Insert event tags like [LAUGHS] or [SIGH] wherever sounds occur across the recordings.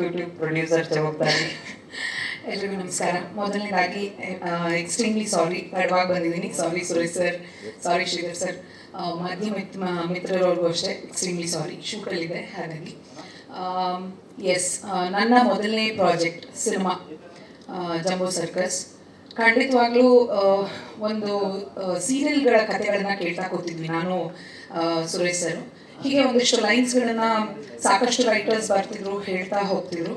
Executive producer ಜವಾಬ್ದಾರಿ. ಎಲ್ರಿಗೂ ನಮಸ್ಕಾರ. ಮೊದಲನೇದಾಗಿ ಎಕ್ಸ್ಟ್ರೀಮ್ಲಿ ಸಾರಿ ತಡವಾಗಿ ಬಂದಿದ್ದೀನಿ. Sorry Suresh sir sorry Sridhar sir ಮಾಧ್ಯಮ ಮಿತ್ರರವ್ರಿಗೂ ಅಷ್ಟೇ ಎಕ್ಸ್ಟ್ರೀಮ್ಲಿ ಸಾರಿ ಶೂಟಲ್ಲಿದೆ ಹಾಗಾಗಿ. ಎಸ್ ನನ್ನ ಮೊದಲನೇ ಪ್ರಾಜೆಕ್ಟ್ ಸಿನಿಮಾ ಜಂಬೋ ಸರ್ಕಸ್ ಖಂಡಿತವಾಗ್ಲೂ ಒಂದು ಸೀರಿಯಲ್ಗಳ ಕಥೆಗಳನ್ನ ಕೇಳ್ತಾ ಕೂತಿದ್ವಿ ನಾನು ಸುರೇಶ್ ಸರ್ ಹೀಗೆ ಒಂದಿಷ್ಟು ಲೈನ್ಸ್ಗಳನ್ನ ಸಾಕಷ್ಟು ರೈಟರ್ಸ್ ಬರ್ತಿದ್ರು, ಹೇಳ್ತಾ ಹೋಗ್ತಿದ್ರು.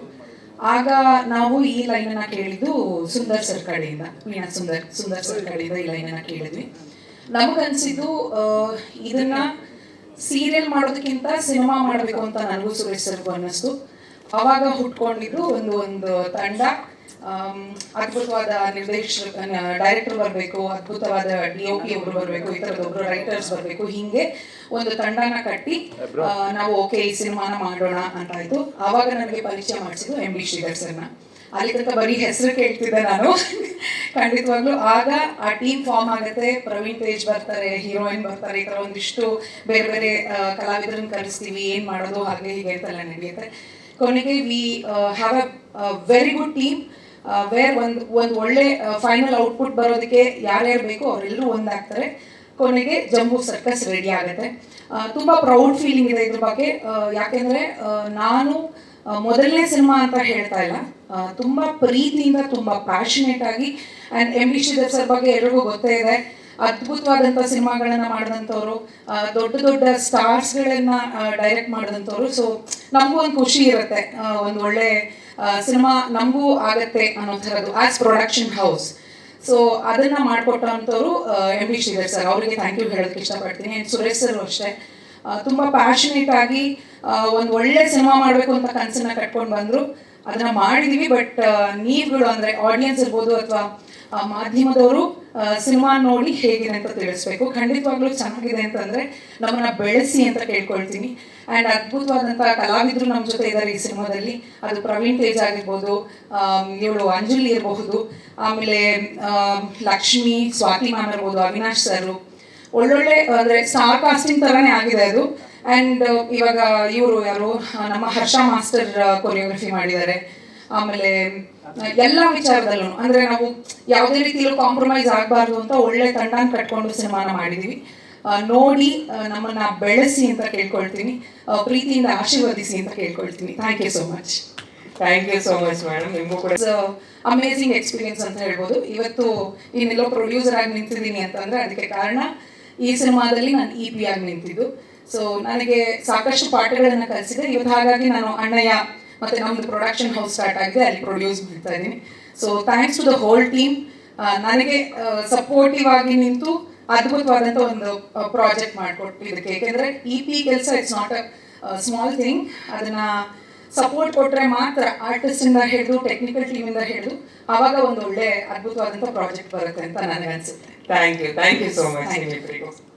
ಆಗ ನಾವು ಈ ಲೈನನ್ನ ಕೇಳಿದ್ದು ಸುಂದರ್ ಸರ್ ಕಡೆಯಿಂದ, ವೀಣಾ ಸುಂದರ್ ಸುಂದರ್ ಸರ್ ಕಡೆಯಿಂದ ಈ ಲೈನನ್ನ ಕೇಳಿದ್ವಿ. ನಮಗನ್ಸಿದ್ದು ಇದನ್ನ ಸೀರಿಯಲ್ ಮಾಡೋದಕ್ಕಿಂತ ಸಿನಿಮಾ ಮಾಡಬೇಕು ಅಂತ ನನಗೂ ಸುರೇಶ್ ಸರ್ಗೂ ಅನ್ನಿಸ್ತು. ಅವಾಗ ಹುಟ್ಕೊಂಡಿದ್ದು ಒಂದು ಒಂದು ತಂಡ. ಅದ್ಭುತವಾದ ನಿರ್ದೇಶಕ ಡೈರೆಕ್ಟರ್ ಬರಬೇಕು ಅದ್ಭುತವಾದ ಡಿ ಓ ಪಿ ಒಬ್ರು ಬರಬೇಕು ಈ ಥರದ ಒಬ್ರು ರೈಟರ್ಸ್ ಬರಬೇಕು ಹಿಂಗೆ ಒಂದು ತಂಡನ ಕಟ್ಟಿ ನಾವು ಓಕೆ ಈ ಸಿನಿಮಾನ ಮಾಡೋಣ ಅಂತ ಆಯ್ತು ಆವಾಗ ನನಗೆ ಪರಿಚಯ ಮಾಡಿಸಿದ್ದು ಎಂ ಬಿ ಶ್ರೀಧರ್ ಸರ್ನ. ಅಲ್ಲಿ ತನಕ ಬರೀ ಹೆಸರು ಕೇಳ್ತಿದ್ದೆ ನಾನು. [LAUGHS] ಖಂಡಿತವಾಗ್ಲೂ. ಆಗ ಆ ಟೀಮ್ ಫಾರ್ಮ್ ಆಗುತ್ತೆ. ಪ್ರವೀಣ್ ತೇಜ್ ಬರ್ತಾರೆ ಹೀರೋಯಿನ್ ಬರ್ತಾರೆ ಈ ಥರ ಒಂದಿಷ್ಟು ಬೇರೆ ಬೇರೆ ಕಲಾವಿದರನ್ನ ಕರೆಸ್ತೀವಿ. ಏನು ಮಾಡೋದು ಹಾಗೆ ಹೀಗೆ ಅಂತೆಲ್ಲ ನಡೆಯುತ್ತೆ ಕೊನೆಗೆ we have a very good team where ಒಂದ್, ಒಂದು ಒಳ್ಳೆ ಫೈನಲ್ ಔಟ್ಪುಟ್ ಬರೋದಕ್ಕೆ ಯಾರ್ಯಾರು ಬೇಕೋ ಅವರೆಲ್ಲರೂ ಒಂದಾಗ್ತಾರೆ. ಕೊನೆಗೆ ಜಂಬೂ ಸರ್ಕಸ್ ರೆಡಿ ಆಗುತ್ತೆ. ತುಂಬಾ ಪ್ರೌಡ್ ಫೀಲಿಂಗ್ ಇದೆ ಇದ್ರ ಬಗ್ಗೆ. ಯಾಕೆಂದ್ರೆ ನಾನು ಮೊದಲನೇ ಸಿನಿಮಾ ಅಂತ ಹೇಳ್ತಾ ಇಲ್ಲ. ತುಂಬಾ ಪ್ರೀತಿಯಿಂದ, ತುಂಬಾ ಪ್ಯಾಷನೇಟ್ ಆಗಿ and M B Sridhar sir ಬಗ್ಗೆ ಎಲ್ರಿಗೂ ಗೊತ್ತೇ ಇದೆ. ಅದ್ಭುತವಾದಂಥ ಸಿನಿಮಾಗಳನ್ನ ಮಾಡಿದಂಥವ್ರು ದೊಡ್ಡ ದೊಡ್ಡ ಸ್ಟಾರ್ಸ್ಗಳನ್ನ ಡೈರೆಕ್ಟ್ ಮಾಡಿದಂಥವ್ರು. ಸೊ ನಮಗೂ ಒಂದು ಖುಷಿ ಇರುತ್ತೆ. ಒಂದು ಒಳ್ಳೆ ಸಿನಿಮಾ ನಮಗೂ ಆಗತ್ತೆ ಅನ್ನೋ ಥರದ್ದು ಆಸ್ ಪ್ರೊಡಕ್ಷನ್ ಹೌಸ್ ಸೊ ಅದನ್ನ ಮಾಡಿಕೊಟ್ಟಂಥವ್ರು ಎಂ ಬಿ ಶ್ರೀಧರ್ ಸರ್ ಅವರಿಗೆ ಥ್ಯಾಂಕ್ ಯು ಹೇಳೋದಕ್ಕೆ ಇಷ್ಟಪಡ್ತೀನಿ. ಆ್ಯಂಡ್ ಸುರೇಶ್ ಸರ್ ಅಷ್ಟೇ. ತುಂಬ ಪ್ಯಾಷನೇಟ್ ಆಗಿ ಒಂದು ಒಳ್ಳೆ ಸಿನಿಮಾ ಮಾಡಬೇಕು ಅಂತ ಕನಸನ್ನ ಕಟ್ಕೊಂಡು ಬಂದ್ರು. ಅದನ್ನ ಮಾಡಿದೀವಿ ಬಟ್ ನೀವುಗಳು ಅಂದ್ರೆ ಆಡಿಯನ್ಸ್ ಇರ್ಬೋದು ಅಥವಾ ಮಾಧ್ಯಮದವರು ಸಿನಿಮಾ ನೋಡಿ ಹೇಗಿದೆ ಅಂತ ತಿಳಿಸ್ಬೇಕು. ಖಂಡಿತವಾಗ್ಲೂ ಚೆನ್ನಾಗಿದೆ ಅಂತಂದ್ರೆ ನಮ್ಮನ್ನ ಬೆಳೆಸಿ ಅಂತ ಕೇಳ್ಕೊಳ್ತೀನಿ. ಅಂಡ್ ಅದ್ಭುತವಾದಂತ ಕಲಾವಿದರು ನಮ್ಮ ಜೊತೆ ಇದ್ದಾರೆ ಈ ಸಿನಿಮಾದಲ್ಲಿ. ಅದು ಪ್ರವೀಣ್ ತೇಜ್ ಆಗಿರ್ಬೋದು ಇವಳು ಅಂಜಲಿ ಇರಬಹುದು ಆಮೇಲೆ ಆಮ್, ಲಕ್ಷ್ಮಿ ಸ್ವಾತಿ ಮ್ಯಾಮ್ ಇರ್ಬೋದು ಅವಿನಾಶ್ ಸರ್. ಒಳ್ಳೊಳ್ಳೆ ಅಂದ್ರೆ ಸ್ಟಾರ್ ಕಾಸ್ಟಿಂಗ್ ತರಾನೇ ಆಗಿದೆ ಅದು. ಅಂಡ್ ಇವಾಗ ಇವರು ಯಾರು? ನಮ್ಮ ಹರ್ಷ ಮಾಸ್ಟರ್ ಕೊರಿಯೋಗ್ರಫಿ ಮಾಡಿದ್ದಾರೆ. ಆಮೇಲೆ ಎಲ್ಲ ವಿಚಾರದಲ್ಲೂ ಅಂದ್ರೆ ನಾವು ಯಾವುದೇ ರೀತಿಯಲ್ಲೂ ಕಾಂಪ್ರಮೈಸ್ ಆಗಬಾರ್ದು ಅಂತ ಒಳ್ಳೆ ತಂಡನ ಕಟ್ಕೊಂಡು ಸಿನಿಮಾನ ಮಾಡಿದೀವಿ. ನೋಡಿ ನಮ್ಮನ್ನ ಬೆಳೆಸಿ ಅಂತ ಕೇಳ್ಕೊಳ್ತೀನಿ. ಪ್ರೀತಿಯಿಂದ ಆಶೀರ್ವದಿಸಿ ಅಂತ ಕೇಳ್ಕೊಳ್ತೀನಿ. Thank you so much thank you so much madam ನಿಮಗೂ ಕೂಡ ಅಮೇಸಿಂಗ್ ಎಕ್ಸ್ಪೀರಿಯನ್ಸ್ ಅಂತ ಹೇಳ್ಬೋದು. ಇವತ್ತು ಇನ್ನೆಲ್ಲೋ ಪ್ರೊಡ್ಯೂಸರ್ ಆಗಿ ನಿಂತಿದ್ದೀನಿ ಅಂತಂದ್ರೆ ಅದಕ್ಕೆ ಕಾರಣ ಈ ಸಿನಿಮಾದಲ್ಲಿ ನಾನು ಇ ಪಿ ಆಗಿ ನಿಂತಿದ್ದು. ಸೊ ನನಗೆ ಸಾಕಷ್ಟು ಪಾಠಗಳನ್ನು ಕಲಿಸಿದೆ ಇವತ್ತು ಹಾಗಾಗಿ ನಾನು ಅಣ್ಣಯ್ಯ ಮತ್ತೆ ನಮ್ದು ಪ್ರೊಡಕ್ಷನ್ ಹೌಸ್ ಸ್ಟಾರ್ಟ್ ಆಗಿದೆ. ಅಲ್ಲಿ ಪ್ರೊಡ್ಯೂಸ್ ಮಾಡ್ತಾ ಇದ್ದೀನಿ. So thanks to the whole team ನನಗೆ ಸಪೋರ್ಟಿವ್ ಆಗಿ ನಿಂತು ಅದ್ಭುತವಾದಂಥ ಒಂದು ಪ್ರಾಜೆಕ್ಟ್ ಮಾಡಿಕೊಟ್ಟಿದ್ದಕ್ಕೆ. ಏಕೆಂದರೆ ಇ ಪಿ ಕೆಲಸ it's not a small thing ಅದನ್ನ ಸಪೋರ್ಟ್ ಕೊಟ್ರೆ ಮಾತ್ರ ಆರ್ಟಿಸ್ಟ್ ಇಂದ ಹಿಡಿದು ಟೆಕ್ನಿಕಲ್ ಟೀಮ್ ಇಂದ ಹಿಡಿದು ಆವಾಗ ಒಂದು ಒಳ್ಳೆ ಅದ್ಭುತವಾದಂಥ ಪ್ರಾಜೆಕ್ಟ್ ಬರುತ್ತೆ ಅಂತ ನನಗೆ ಅನ್ಸುತ್ತೆ. Thank you thank you so much